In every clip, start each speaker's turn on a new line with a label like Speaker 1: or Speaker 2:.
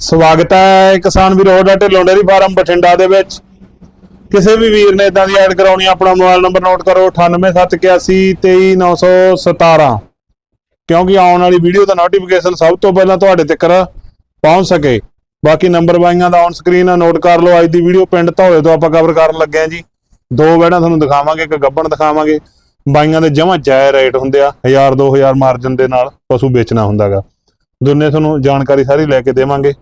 Speaker 1: ਸਵਾਗਤ ਹੈ ਕਿਸਾਨ ਵੀਰ ਹੋਡਾ ਢਿੱਲੋਂ ਡੇਰੀ ਫਾਰਮ ਬਠਿੰਡਾ ਦੇ ਵਿੱਚ। ਕਿਸੇ ਵੀ ਵੀਰ ਨੇ ਇਦਾਂ ਦੀ ਐਡ ਕਰਾਉਣੀ ਆਪਣਾ ਮੋਬਾਈਲ ਨੰਬਰ ਨੋਟ ਕਰੋ 9871823917 ਕਿਉਂਕਿ ਆਉਣ ਵਾਲੀ ਵੀਡੀਓ ਦਾ ਨੋਟੀਫਿਕੇਸ਼ਨ ਸਭ ਤੋਂ ਪਹਿਲਾਂ ਤੁਹਾਡੇ ਤੱਕ ਪਹੁੰਚ ਸਕੇ। ਬਾਕੀ ਨੰਬਰ ਬਾਈਆਂ ਦਾ ਔਨ ਸਕਰੀਨ ਨੋਟ ਕਰ ਲਓ, ਅੱਜ ਦੀ ਵੀਡੀਓ ਪਿੰਡ ਧੌਲੇ ਤੋਂ ਆਪਾਂ ਕਵਰ ਕਰਨ ਲੱਗੇ ਆ ਜੀ। ਦੋ ਵਹਿਣਾ ਤੁਹਾਨੂੰ ਦਿਖਾਵਾਂਗੇ, ਇੱਕ ਗੱਬਣ ਦਿਖਾਵਾਂਗੇ। ਬਾਈਆਂ ਦੇ ਜਮਾਂ ਜਾਇ ਰੇਟ ਹੁੰਦੇ ਆ 1000 2000 ਮਾਰਜਨ ਦੇ ਨਾਲ ਪਸ਼ੂ ਵੇਚਣਾ ਹੁੰਦਾਗਾ। ਦੋਨੇ ਤੁਹਾਨੂੰ ਜਾਣਕਾਰੀ ਸਾਰੀ ਲੈ ਕੇ ਦੇਵਾਂਗੇ।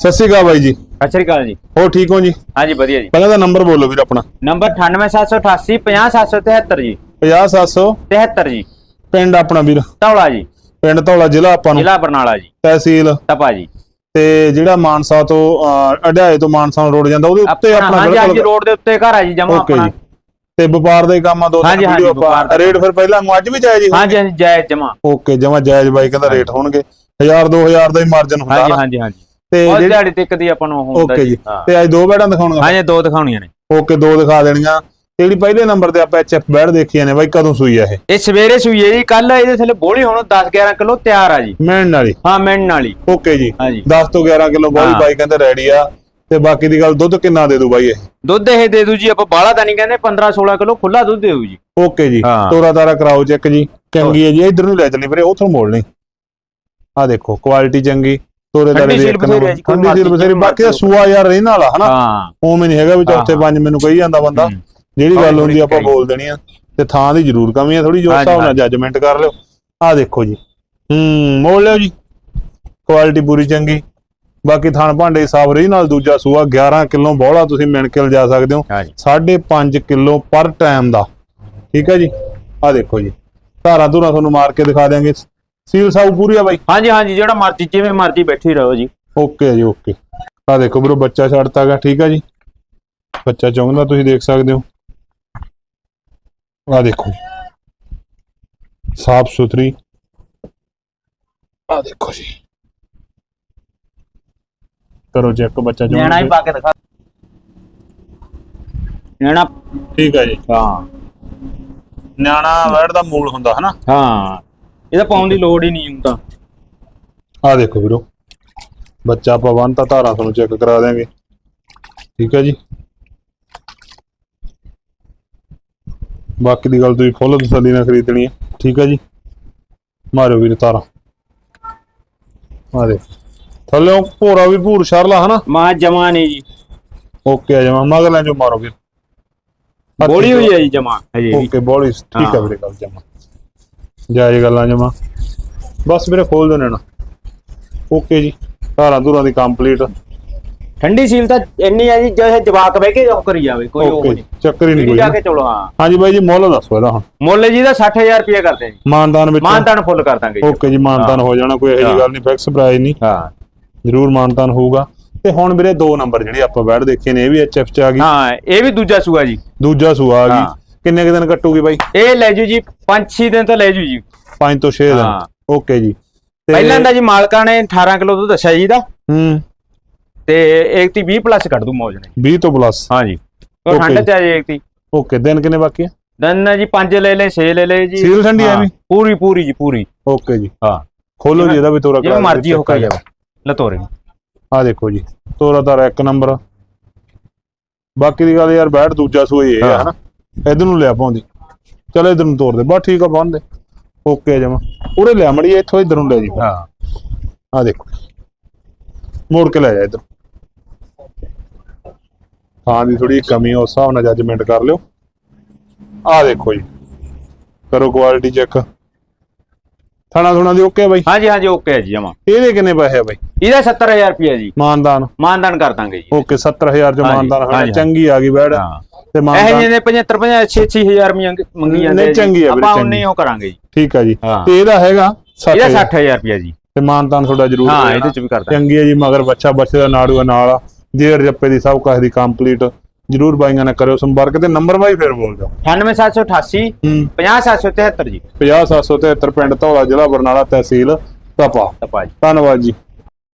Speaker 1: ਸਤਿ ਸ਼੍ਰੀ ਅਕਾਲ ਬਾਈ ਜੀ।
Speaker 2: ਸਤਿ ਸ਼੍ਰੀ ਅਕਾਲ ਜੀ।
Speaker 1: ਹੋ ਠੀਕ ਹੋ ਜੀ?
Speaker 2: ਹਾਂਜੀ ਵਧੀਆ ਜੀ।
Speaker 1: ਪਹਿਲਾਂ ਤਾਂ ਨੰਬਰ ਬੋਲੋ ਵੀਰ ਆਪਣਾ।
Speaker 2: ਨੰਬਰ 98788 50773 ਜੀ।
Speaker 1: 50700
Speaker 2: 73 ਜੀ।
Speaker 1: ਪਿੰਡ ਆਪਣਾ ਵੀਰ।
Speaker 2: ਧੌਲਾ ਜੀ।
Speaker 1: ਪਿੰਡ ਧੌਲਾ ਜ਼ਿਲ੍ਹਾ ਆਪਾਂ ਨੂੰ।
Speaker 2: ਜ਼ਿਲ੍ਹਾ ਬਰਨਾਲਾ ਜੀ।
Speaker 1: ਤਹਿਸੀਲ।
Speaker 2: ਤਪਾ ਜੀ।
Speaker 1: ਤੇ ਜਿਹੜਾ ਮਾਨਸਾ ਤੋਂ ਅਹ, ਅਢਿਆਏ ਤੋਂ ਮਾਨਸਾ ਨੂੰ ਰੋਡ ਜਾਂਦਾ ਉਹਦੇ ਉੱਤੇ ਆਪਣਾ
Speaker 2: ਹਾਂਜੀ ਹਾਂਜੀ ਰੋਡ ਦੇ ਉੱਤੇ ਘਰ ਆ ਜੀ ਜਮਾ ਆਪਣਾ।
Speaker 1: ਤੇ ਵਪਾਰ ਦੇ ਕੰਮ ਆ ਦੋ ਤਿੰਨ ਵੀਡੀਓ ਆਪਾਂ ਰੇਟ ਫਿਰ ਪਹਿਲਾਂ ਨੂੰ ਅੱਜ ਵੀ ਜਾਇਜ਼ ਹੀ
Speaker 2: ਹਾਂਜੀ ਹਾਂਜੀ ਜੈ ਜਮਾ।
Speaker 1: ਓਕੇ ਜਮਾ ਜਾਇਜ਼ ਬਾਈ ਕਹਿੰਦਾ ਰੇਟ ਹੋਣਗੇ। 1000 2000 ਦਾ ਹੀ ਮਾਰਜਨ ਹੁੰਦਾ
Speaker 2: ਹਾਂਜੀ ਹਾਂਜੀ ਹਾਂਜੀ।
Speaker 1: ਤੇ ਜਿਹੜੀ
Speaker 2: ਦਿਹਾੜੀ ਤੱਕ ਦੀ ਆਪਾਂ ਨੂੰ ਹੁੰਦਾ
Speaker 1: ਓਕੇ ਜੀ
Speaker 2: ਹਾਂ।
Speaker 1: ਤੇ ਅੱਜ ਦੋ ਬੈੜਾਂ ਦਿਖਾਉਣਗਾ
Speaker 2: ਹਾਂਜੀ ਦੋ ਦਿਖਾਉਣੀਆਂ ਨੇ।
Speaker 1: ਓਕੇ ਦੋ ਦਿਖਾ ਦੇਣੀਆਂ। ਜਿਹੜੀ ਪਹਿਲੇ ਨੰਬਰ ਤੇ ਆਪਾਂ ਐਚਐਫ ਬੈੜ ਦੇਖੀਆਂ ਨੇ ਬਾਈ ਕਦੋਂ ਸੂਈ ਆ ਇਹ?
Speaker 2: ਇਹ ਸਵੇਰੇ ਸੂਈ ਹੈ ਜੀ ਕੱਲ ਇਹਦੇ ਥੱਲੇ ਬੋਲੀ ਹੁਣ 10 11 ਕਿਲੋ ਤਿਆਰ ਆ ਜੀ।
Speaker 1: ਮੈਣ ਵਾਲੀ।
Speaker 2: ਹਾਂ ਮਿੰਨ ਵਾਲੀ।
Speaker 1: ਓਕੇ ਜੀ।
Speaker 2: ਹਾਂਜੀ
Speaker 1: 10 ਤੋਂ 11 ਕਿਲੋ ਬੋਲੀ
Speaker 2: ਹਾਂ।
Speaker 1: ਬਾਈ ਕਹਿੰਦੇ ਰੈਡੀ ਆ। ਤੇ ਬਾਕੀ ਦੀ ਗੱਲ ਦੁੱਧ ਕਿੰਨਾ ਦੇ ਦੂ ਬਾਈ ਇਹ?
Speaker 2: ਦੁੱਧ ਇਹ ਦੇ ਦੂ ਜੀ ਆਪਾਂ ਬਾਹਲਾ ਤਾਂ ਨਹੀਂ ਕਹਿੰਦੇ 15 16 ਕਿਲੋ ਖੁੱਲਾ ਦੁੱਧ ਦੇਊ ਜੀ।
Speaker 1: ਓਕੇ ਜੀ।
Speaker 2: ਹਾਂ।
Speaker 1: ਤੋਰਾ ਤਾਰਾ ਕਰਾਓ ਚੈੱਕ ਜੀ। ਚੰਗੀ ਹੈ ਜੀ ਇਧਰ ਨੂੰ ਲੈ ਚੱਲੀ ਵੀਰੇ ਉਥੋਂ ਮੋੜ ਲਈ ਆ ਦੇਖੋ ਕੁਆਲਿਟੀ ਚੰਗੀ। ਤੋਰੇ ਦੇ
Speaker 2: ਸੀਲ
Speaker 1: ਇੱਕ ਨੰਬਰ ਠੰਡੀ ਸੀਲ ਬਥੇਰੀ ਬਾਕੀ ਦਾ ਸੂਆ ਯਾਰ ਰਹਿਣ ਵਾਲਾ ਹਨਾ? ਉਵੇਂ ਨਹੀਂ ਹੈਗਾ ਵੀ ਚੌਥੇ। ਪੰਜ ਮੈਨੂੰ ਕਹੀ ਜਾਂਦਾ ਬੰਦਾ। ਜਿਹੜੀ ਗੱਲ ਹੁੰਦੀ ਆਪਾਂ ਬੋਲ ਦੇਣੀ ਆ ਤੇ ਥਾਂ ਦੀ ਜ਼ਰੂਰ ਕਮੀ ਆ ਥੋੜੀ ਜੋ ਹਿਸਾਬ ਨਾਲ ਜੱਜਮੈਂਟ ਕਰ ਲਿਓ। ਆ ਦੇਖੋ ਜੀ। ਹੂੰ ਮੋੜ ਲਿਓ ਜੀ। ਕੁਆਲਿਟੀ ਪੂਰੀ ਚੰਗੀ। ਬਾਕੀ ਥਾਣ ਭਾਂਡੇ ਸਾਫ਼ ਰਹੀ ਨਾਲ ਦੂਜਾ ਸੂਆ 11 ਕਿਲੋ ਬੋਲਾ ਤੁਸੀਂ ਮਿਣ ਕੇ ਲਿਜਾ ਸਕਦੇ ਹੋ।
Speaker 2: ਹਾਂਜੀ।
Speaker 1: 5.5 ਕਿਲੋ ਪਰ ਟਾਈਮ ਦਾ। ਠੀਕ ਹੈ ਜੀ? ਆ ਦੇਖੋ ਜੀ। ਧਾਰਾਂ ਧੂਰਾਂ ਤੁਹਾਨੂੰ ਮਾਰ ਕੇ ਦਿਖਾ ਦਿਆਂਗੇ। ਸੀਲ ਸਾਊ ਪੂਰੀ ਆ ਬਾਈ?
Speaker 2: ਹਾਂਜੀ ਹਾਂਜੀ ਜਿਹੜਾ ਮਰਜ਼ੀ ਜਿਵੇਂ ਮਰਜ਼ੀ ਬੈਠੀ ਰਹੋ ਜੀ।
Speaker 1: ਓਕੇ ਜੀ ਓਕੇ ਆ ਦੇਖੋ ਵੀਰੋ ਬੱਚਾ ਛੱਡਤਾਗਾ ਠੀਕ ਹੈ ਜੀ? ਬੱਚਾ ਚੌਂਦਾ ਤੁਸੀਂ ਦੇਖ ਸਕਦੇ ਹੋ। ਆ ਦੇਖੋ ਸਾਫ਼ ਸੁਥਰੀ। ਆ ਦੇਖੋ ਜੀ। ਕਰੋ ਚੈੱਕ ਬੱਚਾ
Speaker 2: ਨਿਆਣਾ ਹੀ
Speaker 1: ਚੌਂਦਾ
Speaker 2: ਪਾ ਕੇ ਦਿਖਾ। ਨਿਆਣਾ
Speaker 1: ਠੀਕ ਹੈ ਜੀ।
Speaker 2: ਹਾਂ।
Speaker 1: ਨਿਆਣਾ ਵੈੜ ਦਾ ਮੂਲ ਹੁੰਦਾ ਹਨਾ?
Speaker 2: ਹਾਂ। ਇਹਦਾ ਪਾਉਣ ਦੀ ਲੋੜ ਹੀ ਨਹੀਂ ਹੁੰਦਾ।
Speaker 1: ਆ ਦੇਖੋ ਵੀਰੋ ਬੱਚਾ ਆਪਾਂ ਬੰਨਤਾ ਧਾਰਾਂ ਤੁਹਾਨੂੰ ਚੈੱਕ ਕਰਾ ਦਿਆਂਗੇ। ਠੀਕ ਹੈ ਜੀ। ਬਾਕੀ ਦੀ ਗੱਲ ਤੁਸੀਂ ਫੁੱਲ ਤਸੱਲੀ ਨਾਲ ਖਰੀਦਣੀ ਹੈ। ਠੀਕ ਹੈ ਜੀ। ਮਾਰਿਓ ਵੀਰ ਧਾਰਾਂ। ਆ ਦੇ ਥੱਲੇ ਭੋਰਾ ਵੀ ਭੂਰ ਸ਼ਰਲਾ ਹਨਾ?
Speaker 2: ਮਾਂ ਜਮਾ ਨਹੀਂ ਜੀ।
Speaker 1: ਓਕੇ ਆ ਜਾਵਾਂ ਮਗਰ ਲੈ ਜੋ ਮਾਰੋ ਵੀਰ।
Speaker 2: ਬੋਲੀ ਹੋਈ ਹੈ ਜੀ ਜਮਾ। ਹਜੇ ਵੀ।
Speaker 1: ਓਕੇ ਬੋਲੀ। ਠੀਕ ਹੈ
Speaker 2: ਹਾਂ।
Speaker 1: ਵੀਰੇ ਗੱਲ ਜਮਾ। ਜਾਇਜ਼ ਗੱਲਾਂ ਜਮਾ। ਬਸ ਵੀਰੇ ਖੋਲ ਦੇਣਾ ਨਾ। ਓਕੇ ਜੀ ਧਾਰਾਂ ਧੂਰਾਂ ਦੀ ਕੰਪਲੀਟ
Speaker 2: ਠੰਡੀ ਸੀਲ ਤਾਂ ਇੰਨੀ ਹੈ ਜੀ ਜਿਹੇ ਜਵਾਕ ਬਹਿ ਕੇ ਉਹ ਕਰੀ ਜਾਵੇ ਕੋਈ ਉਹ
Speaker 1: ਓਕੇ
Speaker 2: ਨਹੀਂ।
Speaker 1: ਚੱਕਰ ਹੀ ਨਹੀਂ ਕੋਈ
Speaker 2: ਜਾ ਕੇ ਚਲੋ ਹਾਂ।
Speaker 1: ਹਾਂਜੀ ਬਾਈ ਜੀ ਮੁੱਲ ਦੱਸੋ ਇਹਦਾ ਹੁਣ।
Speaker 2: ਮੁੱਲ ਜੀ ਦਾ 60000 ਰੁਪਏ ਕਰਦੇ ਜੀ।
Speaker 1: ਮਾਨਦਾਨ ਵਿੱਚ।
Speaker 2: ਮਾਨਤਾਨ ਫੁੱਲ ਕਰ ਦਾਂਗੇ ਜੀ।
Speaker 1: ਓਕੇ ਜੀ ਮਾਨਦਾਨ ਹੋ। ਜਾਣਾ ਕੋਈ ਇਹੋ ਜਿਹੀ। ਗੱਲ ਨਹੀਂ ਫਿਕਸ ਪ੍ਰਾਈਸ ਨਹੀਂ।
Speaker 2: ਹਾਂ।
Speaker 1: ਜ਼ਰੂਰ ਮਾਨਦਾਨ ਹੋਊਗਾ। ਤੇ ਹੁਣ ਵੀਰੇ ਦੋ ਨੰਬਰ ਜਿਹੜੇ ਆਪਾਂ ਬੈਠ ਦੇਖੇ ਨੇ ਇਹ ਵੀ ਐਚਐਫ ਚ ਆ ਗਈ।
Speaker 2: ਹਾਂ ਇਹ ਵੀ ਦੂਜਾ ਸੂਆ ਜੀ।
Speaker 1: ਦੂਜਾ ਸੂਆ ਆ ਗਈ। ਕਿੰਨੇ ਕੁ ਦਿਨ ਕੱਟੂਗੀ ਬਾਈ?
Speaker 2: ਇਹ ਲੈ ਜੂ ਜੀ 5-6 ਦਿਨ ਤਾਂ ਲੈ ਜੂ ਜੀ।
Speaker 1: 5 ਤੋਂ 6 ਦਿਨ। ਓਕੇ ਜੀ। ਤੇ-
Speaker 2: ਪਹਿਲਾਂ ਦਾ ਜੀ ਮਾਲਕਾਂ ਨੇ 18 ਕਿਲੋ ਦੁੱਧ ਦੱਸਿਆ ਜੀ ਦਾ
Speaker 1: ਹੂੰ।
Speaker 2: ਤੇ ਇੱਕ ਤੀ 20 ਪਲੱਸ ਕੱਢ ਦੂ ਮੌਜ ਨੇ।
Speaker 1: 20 ਤੋਂ ਪਲੱਸ
Speaker 2: ਹਾਂ ਜੀ। ਉਹ
Speaker 1: Okay
Speaker 2: ਠੰਡ। ਚ ਆ ਜੇ ਇੱਕ ਤੀ।
Speaker 1: ਓਕੇ ਦਿਨ ਕਿੰਨੇ ਬਾਕੀ ਆ?
Speaker 2: ਦਨ ਜੀ 5 ਲੈ ਲੈ 6 ਲੈ ਲੈ ਜੀ।
Speaker 1: ਸੀਲ ਠੰਡੀ ਆ
Speaker 2: ਹਾਂ,
Speaker 1: ਵੀ
Speaker 2: ਪੂਰੀ ਪੂਰੀ ਜੀ ਪੂਰੀ।
Speaker 1: ਓਕੇ ਜੀ।
Speaker 2: ਹਾਂ।
Speaker 1: ਖੋਲੋ ਜੀ ਇਹਦਾ ਵੀ ਤੋਰਾ
Speaker 2: ਜਿਵੇਂ ਮਰਜ਼ੀ ਹੋ ਕਰ ਜਾਵੇ। ਲਤੋਰੇ।
Speaker 1: ਆ ਦੇਖੋ ਜੀ ਤੋਰਾ ਤਾਰਾ ਇੱਕ ਨੰਬਰ। ਬਾਕੀ ਦੀ ਗੱਲ ਯਾਰ ਬੈਠ ਦੂਜਾ ਸੂਈ ਇਹ ਆ। ਹਨਾ? ਇਧਰ ਨੂੰ ਲਿਆ ਪਾਉਂਦੀ। ਚਲ ਇਧਰ ਨੂੰ ਤੋੜ ਦੇ। ਬਸ ਠੀਕ ਆ ਬੰਨ ਦੇ। ਓਕੇ ਜਮਾ। ਉਰੇ ਲਿਆ ਮੜੀ ਇੱਥੋਂ ਇਧਰ ਨੂੰ ਲੈ ਜੀ
Speaker 2: ਹਾਂ।
Speaker 1: ਆ ਦੇਖੋ। ਮੋੜ ਕੇ ਲੈ ਜਾ ਇਧਰ। ਹਾਂ ਦੀ ਥੋੜੀ ਕਮੀ ਉਸ ਹਿਸਾਬ ਨਾਲ ਜੱਜਮੈਂਟ ਕਰ ਲਿਓ। ਆ ਦੇਖੋ ਜੀ। ਕਰੋ ਕੁਆਲਿਟੀ ਚੈੱਕ ਥਣਾ ਥੁਣਾ ਦੀ ਓਕੇ ਬਾਈ?
Speaker 2: ਹਾਂਜੀ ਹਾਂਜੀ ਓਕੇ ਹੈ ਜੀ ਜਮਾ।
Speaker 1: ਇਹਦੇ ਕਿੰਨੇ ਪੈਸੇ ਆ ਬਾਈ?
Speaker 2: ਇਹਦਾ 70000 ਰੁਪਏ ਜੀ।
Speaker 1: ਮਾਨਦਾਨ।
Speaker 2: ਮਾਨਦਾਨ ਕਰ ਦਾਂਗੇ ਜੀ।
Speaker 1: ਓਕੇ 70000 ਚ
Speaker 2: ਹਾਂਜੀ,
Speaker 1: ਮਾਨਦਾਨ ਹੋਣਾ ਚੰਗੀ ਆ ਗਈ ਬੈੜ
Speaker 2: ਹਾਂ।
Speaker 1: ਤੇ
Speaker 2: ਇਹ
Speaker 1: ਮਾਨਦਾਨ
Speaker 2: ਜਿਹੇ 75 50 6 6000 ਮੰਗੀ ਜਾਂਦੇ
Speaker 1: ਨਹੀਂ,
Speaker 2: ਆ ਜੀ।
Speaker 1: ਚੰਗੀ ਆ ਵੀਰੇ,
Speaker 2: ਆਪਾਂ
Speaker 1: ਚੰਗੀ।
Speaker 2: ਉਨੇ ਹੀ ਉਹ ਕਰਾਂਗੇ ਜੀ।
Speaker 1: ਠੀਕ ਆ ਜੀ।
Speaker 2: ਹਾਂ।
Speaker 1: ਤੇ ਇਹਦਾ ਹੈਗਾ 60
Speaker 2: ਇਹਦਾ 60000 ਰੁਪਏ ਜੀ।
Speaker 1: ਤੇ ਮਾਨਦਾਨ ਤੁਹਾਡਾ ਜ਼ਰੂਰ
Speaker 2: ਹਾਂ ਇਹਦੇ। ਚ ਵੀ ਕਰ ਦਾਂਗੇ
Speaker 1: ਚੰਗੀ ਹੈ ਜੀ ਮਗਰ ਬੱਚਾ ਬੱਚੇ ਦਾ ਨਾੜੂ ਆ ਨਾਲ ਆ। ਜੇਰ ਜੱਪੇ ਦੀ ਸਭ ਕਾਹ ਦੀ ਕੰਪਲੀਟ। ਜ਼ਰੂਰ ਬਾਈਆਂ ਨਾਲ ਕਰਿਓ ਸੰਪਰਕ ਤੇ ਨੰਬਰ ਬਾਈ ਫੇਰ ਬੋਲ ਦਿਓ।
Speaker 2: 98788
Speaker 1: ਹੂੰ।
Speaker 2: 50773 ਜੀ।
Speaker 1: 50773 ਪਿੰਡ ਧੌਲਾ ਜ਼ਿਲ੍ਹਾ ਬਰਨਾਲਾ ਤਹਿਸੀਲ ਤਪਾ।
Speaker 2: ਤਪਾ ਜੀ।
Speaker 1: ਧੰਨਵਾਦ ਜੀ।